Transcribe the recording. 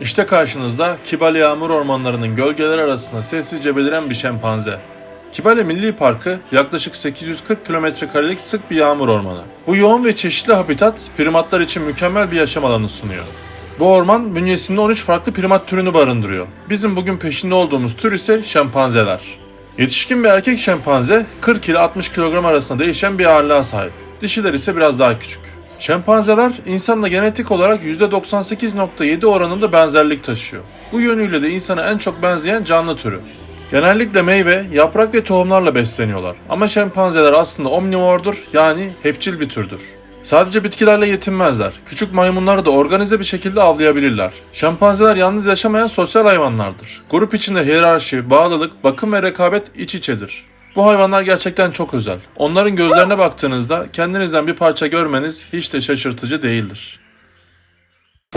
İşte karşınızda Kibale Yağmur Ormanları'nın gölgeleri arasında sessizce beliren bir şempanze. Kibale Milli Parkı yaklaşık 840 kilometre karelik sık bir yağmur ormanı. Bu yoğun ve çeşitli habitat primatlar için mükemmel bir yaşam alanı sunuyor. Bu orman bünyesinde 13 farklı primat türünü barındırıyor. Bizim bugün peşinde olduğumuz tür ise şempanzeler. Yetişkin bir erkek şempanze 40 ile 60 kilogram arasında değişen bir ağırlığa sahip. Dişiler ise biraz daha küçük. Şempanzeler insanla genetik olarak %98.7 oranında benzerlik taşıyor. Bu yönüyle de insana en çok benzeyen canlı türü. Genellikle meyve, yaprak ve tohumlarla besleniyorlar. Ama şempanzeler aslında omnivordur yani hepçil bir türdür. Sadece bitkilerle yetinmezler. Küçük maymunları da organize bir şekilde avlayabilirler. Şempanzeler yalnız yaşamayan sosyal hayvanlardır. Grup içinde hiyerarşi, bağlılık, bakım ve rekabet iç içedir. Bu hayvanlar gerçekten çok özel. Onların gözlerine baktığınızda kendinizden bir parça görmeniz hiç de şaşırtıcı değildir.